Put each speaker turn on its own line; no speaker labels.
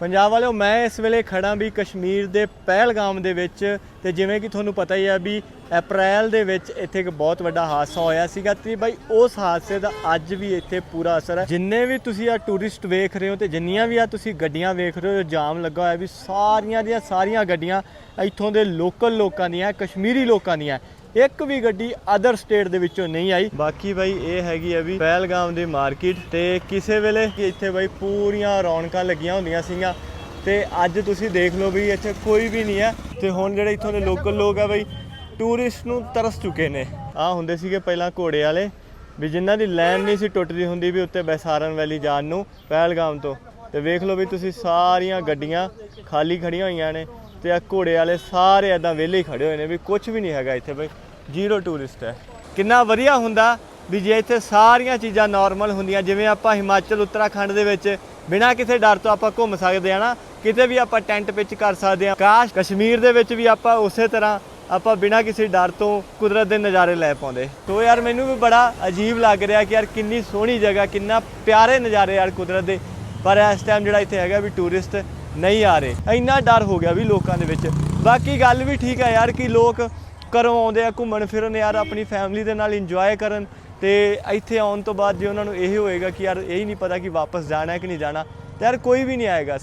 ਪੰਜਾਬ ਵਾਲਿਓ, ਮੈਂ ਇਸ ਵੇਲੇ ਖੜਾ ਵੀ ਕਸ਼ਮੀਰ ਦੇ ਪਹਿਲਗਾਮ ਦੇ ਵਿੱਚ ਤੇ ਜਿਵੇਂ ਕਿ ਤੁਹਾਨੂੰ ਪਤਾ ਹੀ ਹੈ ਵੀ ਅਪ੍ਰੈਲ ਦੇ ਵਿੱਚ ਇੱਥੇ ਇੱਕ ਬਹੁਤ ਵੱਡਾ ਹਾਦਸਾ ਹੋਇਆ ਸੀਗਾ ਤੇ ਬਾਈ ਉਸ ਹਾਦਸੇ ਦਾ ਅੱਜ ਵੀ ਇੱਥੇ ਪੂਰਾ ਅਸਰ ਹੈ। ਜਿੰਨੇ ਵੀ ਤੁਸੀਂ ਆ ਟੂਰਿਸਟ ਵੇਖ ਰਹੇ ਹੋ ਤੇ ਜਿੰਨੀਆਂ ਵੀ ਆ ਤੁਸੀਂ ਗੱਡੀਆਂ ਵੇਖ ਰਹੇ ਹੋ ਜਾਮ ਲੱਗਾ ਹੋਇਆ ਵੀ ਸਾਰੀਆਂ ਦੀਆਂ ਸਾਰੀਆਂ ਗੱਡੀਆਂ ਇੱਥੋਂ ਦੇ ਲੋਕਲ ਲੋਕਾਂ ਦੀਆਂ, ਕਸ਼ਮੀਰੀ ਲੋਕਾਂ ਦੀਆਂ ਇੱਕ ਵੀ ਗੱਡੀ ਅਦਰ ਸਟੇਟ ਦੇ ਵਿੱਚੋਂ ਨਹੀਂ ਆਈ। ਬਾਕੀ ਬਾਈ ਇਹ ਹੈਗੀ ਆ ਵੀ ਪਹਿਲਗਾਮ ਦੀ ਮਾਰਕੀਟ ਤੇ ਕਿਸੇ ਵੇਲੇ ਇੱਥੇ ਬਾਈ ਪੂਰੀਆਂ ਰੌਣਕਾਂ ਲੱਗੀਆਂ ਹੁੰਦੀਆਂ ਸੀਗੀਆਂ। ਤੇ ਅੱਜ ਤੁਸੀਂ ਦੇਖ ਲਓ ਵੀ ਇੱਥੇ ਕੋਈ ਵੀ ਨਹੀਂ ਹੈ ਤੇ ਹੁਣ ਜਿਹੜੇ ਇੱਥੋਂ ਦੇ ਲੋਕਲ ਲੋਕ ਆ ਬਾਈ ਟੂਰਿਸਟ ਨੂੰ ਤਰਸ ਚੁੱਕੇ ਨੇ। ਆ ਹੁੰਦੇ ਸੀਗੇ ਪਹਿਲਾਂ ਘੋੜੇ ਵਾਲੇ, ਵੀ ਜਿਨ੍ਹਾਂ ਦੀ ਲਾਈਨ ਨਹੀਂ ਸੀ ਟੁੱਟਦੀ ਹੁੰਦੀ ਵੀ ਉੱਤੇ ਬੈਸਾਰਨ ਵੈਲੀ ਜਾਣ ਨੂੰ, ਪਹਿਲਗਾਮ ਤੋਂ। ਤੇ ਵੇਖ ਲਓ ਵੀ ਤੁਸੀਂ ਸਾਰੀਆਂ ਗੱਡੀਆਂ ਖਾਲੀ ਖੜੀਆਂ ਹੋਈਆਂ ਨੇ। ਤੇ ਆ ਘੋੜੇ ਵਾਲੇ ਸਾਰੇ ਐਦਾਂ ਵਿਹਲੇ ਹੀ ਖੜੇ ਹੋਏ ਨੇ ਵੀ ਕੁਝ ਵੀ ਨਹੀਂ ਹੈਗਾ ਇੱਥੇ ਬਈ ਜ਼ੀਰੋ ਟੂਰਿਸਟ ਹੈ। ਕਿੰਨਾ ਵਧੀਆ ਹੁੰਦਾ ਵੀ ਜੇ ਇੱਥੇ ਸਾਰੀਆਂ ਚੀਜ਼ਾਂ ਨਾਰਮਲ ਹੁੰਦੀਆਂ, ਜਿਵੇਂ ਆਪਾਂ ਹਿਮਾਚਲ, ਉੱਤਰਾਖੰਡ ਦੇ ਵਿੱਚ ਬਿਨਾਂ ਕਿਸੇ ਡਰ ਤੋਂ ਆਪਾਂ ਘੁੰਮ ਸਕਦੇ ਆ ਨਾ, ਕਿਤੇ ਵੀ ਆਪਾਂ ਟੈਂਟ ਪਿਚ ਕਰ ਸਕਦੇ ਆ। ਕਾਸ਼ ਕਸ਼ਮੀਰ ਦੇ ਵਿੱਚ ਵੀ ਆਪਾਂ ਉਸੇ ਤਰ੍ਹਾਂ ਆਪਾਂ ਬਿਨਾਂ ਕਿਸੇ ਡਰ ਤੋਂ ਕੁਦਰਤ ਦੇ ਨਜ਼ਾਰੇ ਲੈ ਪਾਉਂਦੇ। ਤੋਂ ਯਾਰ ਮੈਨੂੰ ਵੀ ਬੜਾ ਅਜੀਬ ਲੱਗ ਰਿਹਾ ਕਿ ਯਾਰ ਕਿੰਨੀ ਸੋਹਣੀ ਜਗ੍ਹਾ, ਕਿੰਨਾ ਪਿਆਰੇ ਨਜ਼ਾਰੇ ਯਾਰ ਕੁਦਰਤ ਦੇ। ਪਰ ਇਸ ਟਾਈਮ ਜਿਹੜਾ ਇੱਥੇ ਹੈਗਾ ਵੀ ਟੂਰਿਸਟ ਨਹੀਂ ਆ ਰਹੇ। ਇੰਨਾ ਡਰ ਹੋ ਗਿਆ ਵੀ ਲੋਕਾਂ ਦੇ ਵਿੱਚ। ਬਾਕੀ ਗੱਲ ਵੀ ਠੀਕ ਆ ਯਾਰ ਕਿ ਲੋਕ ਘਰੋਂ ਆਉਂਦੇ ਆ, ਘੁੰਮਣ ਫਿਰਨ ਯਾਰ, ਆਪਣੀ ਫੈਮਿਲੀ ਦੇ ਨਾਲ ਇੰਜੋਏ ਕਰਨ। ਤੇ ਇੱਥੇ ਆਉਣ ਤੋਂ ਬਾਅਦ ਜੇ ਉਹਨਾਂ ਨੂੰ ਇਹ ਹੋਏਗਾ ਕਿ ਯਾਰ, ਇਹ ਹੀ ਨਹੀਂ ਪਤਾ ਕਿ ਵਾਪਸ ਜਾਣਾ ਹੈ ਕਿ ਨਹੀਂ ਜਾਣਾ। ਤੇ ਯਾਰ ਕੋਈ ਵੀ ਨਹੀਂ ਆਏਗਾ।